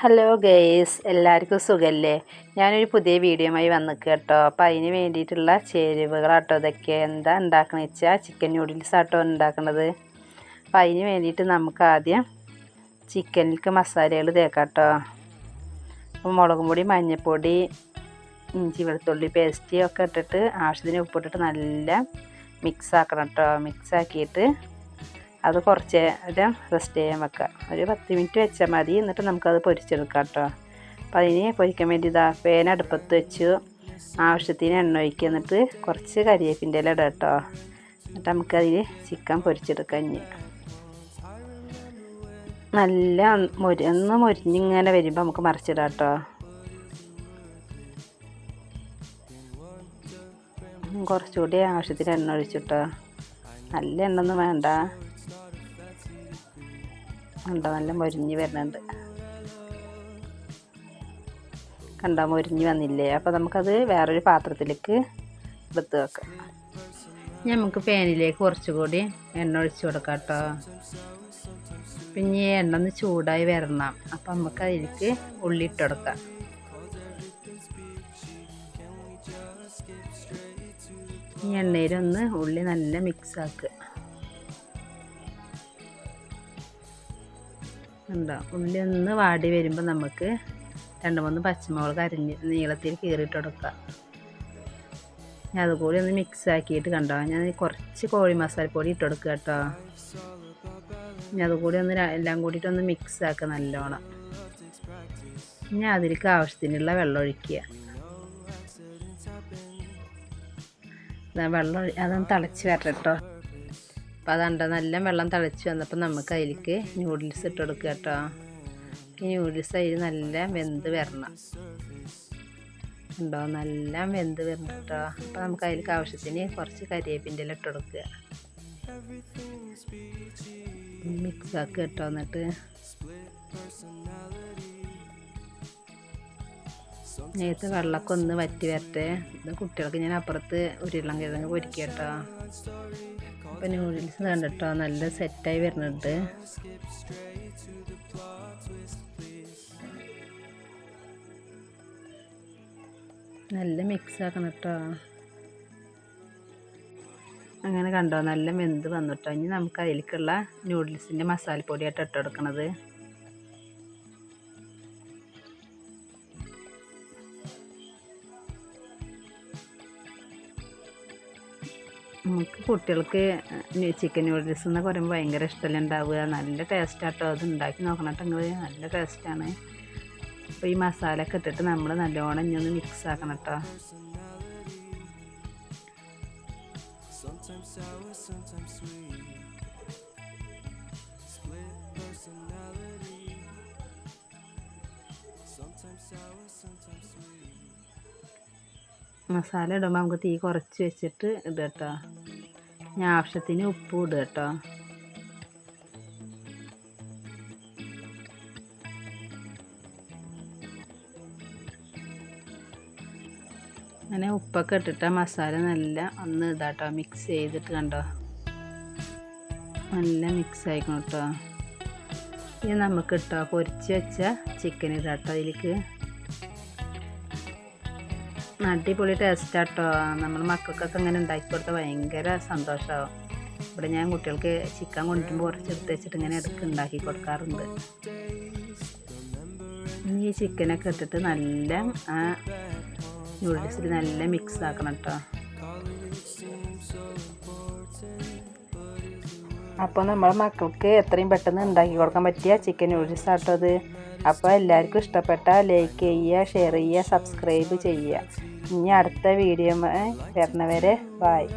Hello guys എല്ലാവർക്കും സുഖമല്ലേ ഞാനൊരു പുതിയ വീഡിയോയുമായി വന്നു കേട്ടോ അപ്പം അതിന് വേണ്ടിയിട്ടുള്ള ചേരുവകളാട്ടോ ഇതൊക്കെ. എന്താ ഉണ്ടാക്കണമെന്ന് വെച്ചാൽ ചിക്കൻ നൂഡിൽസ് ആട്ടോ ഉണ്ടാക്കണത്. അപ്പം അതിന് വേണ്ടിയിട്ട് നമുക്ക് ആദ്യം ചിക്കനിലേക്ക് മസാലകൾ തേക്കാം കേട്ടോ അപ്പം മുളകും പൊടി മഞ്ഞൾപ്പൊടി ഇഞ്ചി വെളുത്തുള്ളി പേസ്റ്റ് ഒക്കെ ഇട്ടിട്ട് ആവശ്യത്തിന് ഉപ്പിട്ടിട്ട് നല്ല മിക്സ് ആക്കണം കേട്ടോ മിക്സ് ആക്കിയിട്ട് അത് കുറച്ച് നേരം റെസ്റ്റ് ചെയ്യാൻ വെക്കുക. ഒരു പത്ത് മിനിറ്റ് വെച്ചാൽ മതി. എന്നിട്ട് നമുക്കത് പൊരിച്ചെടുക്കാം കേട്ടോ അപ്പം അതിന് പൊരിക്കാൻ വേണ്ടി ഇതാ പേന അടുപ്പത്ത് വെച്ചു. ആവശ്യത്തിന് എണ്ണ ഒഴിക്കുക. എന്നിട്ട് കുറച്ച് കരിയേപ്പിന്റെ ഇല ഇടാം കേട്ടോ എന്നിട്ട് നമുക്കതിൽ ചിക്കൻ പൊരിച്ചെടുക്കാം ഇനി. നല്ല മൊരി ഒന്ന് മൊരിഞ്ഞിങ്ങനെ വരുമ്പോൾ നമുക്ക് മറിച്ചിടാം കേട്ടോ കുറച്ചുകൂടി ആവശ്യത്തിന് എണ്ണ ഒഴിച്ചിട്ടോ. നല്ല എണ്ണ ഒന്നും വേണ്ട. കണ്ടോ നല്ല മൊരിഞ്ഞ് വരുന്നുണ്ട്. കണ്ടോ മൊരിഞ്ഞ് വന്നില്ലേ? അപ്പോൾ നമുക്കത് വേറൊരു പാത്രത്തിലേക്ക് എടുത്ത് വെക്കാം. നമുക്ക് പാനിലേക്ക് കുറച്ചുകൂടി എണ്ണ ഒഴിച്ചു കൊടുക്കാം കേട്ടോ. പിന്നെ എണ്ണ ഒന്ന് ചൂടായി വരണം. അപ്പം നമുക്ക് അതിലേക്ക് ഉള്ളി ഇട്ട് കൊടുക്കാം. ഈ എണ്ണയിലൊന്ന് ഉള്ളി നല്ല മിക്സ് ആക്കുക ഉണ്ടോ? ഉള്ളി ഒന്ന് വാടി വരുമ്പോൾ നമുക്ക് രണ്ട് മൂന്ന് പച്ചമുളക് അരിഞ്ഞ് നീളത്തിൽ കീറിയിട്ട് കൊടുക്കാം ഞാൻ അതുകൂടി ഒന്ന് മിക്സ് ആക്കിയിട്ട് കണ്ടോ? ഞാൻ കുറച്ച് കോഴി മസാലപ്പൊടി ഇട്ട് കൊടുക്കുക കേട്ടോ. ഞാൻ അതുകൂടി ഒന്ന് എല്ലാം കൂടിയിട്ട് ഒന്ന് മിക്സ് ആക്കുക നല്ലോണം. ഇനി അതിലേക്ക് ആവശ്യത്തിനുള്ള വെള്ളം ഒഴിക്കുക. വെള്ളം അതൊന്ന് തിളച്ച് വരട്ടോ അപ്പോൾ അതുണ്ട് നല്ല വെള്ളം തിളച്ച് വന്നപ്പോൾ നമുക്ക് അതിലേക്ക് ന്യൂഡിൽസ് ഇട്ട് കൊടുക്കുക കേട്ടോ. ഈ ന്യൂഡിൽസ് അതിൽ നല്ല വെന്ത് വരണം. ഉണ്ടോ നല്ല വെന്ത് വരണം കേട്ടോ. അപ്പോൾ നമുക്ക് അതിലേക്ക് ആവശ്യത്തിന് കുറച്ച് കരിയേപ്പിന്റെ ഇല ഇട്ട് കൊടുക്കുക മിക്സ് ആക്കുക കേട്ടോ എന്നിട്ട്. നേരത്തെ വെള്ളമൊക്കെ ഒന്ന് വറ്റി വരട്ടെ. കുട്ടികൾക്ക് ഞാൻ അപ്പുറത്ത് ഉരുളം കിഴങ്ങ് പൊരിക്കുക കേട്ടോ അപ്പം നൂഡിൽസ് കണ്ടിട്ടോ നല്ല സെറ്റായി വരുന്നുണ്ട്. നല്ല മിക്സ് ആക്കണം കേട്ടോ അങ്ങനെ കണ്ടോ? നല്ല വെന്ത് വന്നിട്ടോ. ഇനി നമുക്ക് അതിലേക്കുള്ള നൂഡിൽസിന്റെ മസാലപ്പൊടിയായിട്ട് ഇട്ട് നമുക്ക് കുട്ടികൾക്ക് ചിക്കൻ നൂഡിൽസ് എന്നൊക്കെ പറയുമ്പോൾ ഭയങ്കര ഇഷ്ടമല്ല ഉണ്ടാവുക. നല്ല ടേസ്റ്റാട്ടോ അത് ഉണ്ടാക്കി നോക്കണം നല്ല ടേസ്റ്റാണ് അപ്പോൾ ഈ മസാല ഒക്കെ ഇട്ടിട്ട് നമ്മൾ നല്ലോണം ഇനി ഒന്ന് മിക്സ് ആക്കണം കേട്ടോ Sometimes sour, sometimes sweet. Masala ഇടുമ്പോൾ നമുക്ക് തീ കുറച്ച് വെച്ചിട്ട് ഇടുക കേട്ടോ ഇനി ആവശ്യത്തിന് ഉപ്പ് ഇടുക കേട്ടോ അങ്ങനെ ഉപ്പൊക്കെ ഇട്ടിട്ട് മസാല നല്ല ഒന്ന് ഇതാട്ടോ മിക്സ് ചെയ്തിട്ട് കണ്ടോ? നല്ല മിക്സ് ആയിക്കണം കേട്ടോ ഇനി നമുക്ക് ഇട്ടോ പൊരിച്ച് വെച്ച ചിക്കൻ ഇടാട്ടോ അതിലേക്ക്. അടിപൊളി ടേസ്റ്റാട്ടോ നമ്മൾ മക്കൾക്കൊക്കെ ഇങ്ങനെ ഉണ്ടാക്കി കൊടുത്താൽ ഭയങ്കര സന്തോഷമാവും ഇവിടെ ഞാൻ കുട്ടികൾക്ക് ചിക്കൻ കൊണ്ടുവരുമ്പോൾ കുറച്ച് എടുത്ത് വെച്ചിട്ട് ഇങ്ങനെ ഇടയ്ക്ക് ഉണ്ടാക്കി കൊടുക്കാറുണ്ട്. ഈ ചിക്കനൊക്കെ ഇട്ടിട്ട് നല്ല ആ നൂഡിൽസിൽ നല്ല മിക്സ് ആക്കണം കേട്ടോ അപ്പോൾ നമ്മൾ മക്കൾക്ക് എത്രയും പെട്ടെന്ന് ഉണ്ടാക്കി കൊടുക്കാൻ പറ്റിയ ചിക്കൻ നൂഡിൽസ് ആട്ടോ അത്. അപ്പോൾ എല്ലാവർക്കും ഇഷ്ടപ്പെട്ട ലൈക്ക് ചെയ്യുക ഷെയർ ചെയ്യുക സബ്സ്ക്രൈബ് ചെയ്യുക. ഇനി അടുത്ത വീഡിയോ വരുന്നവരെ ബായ്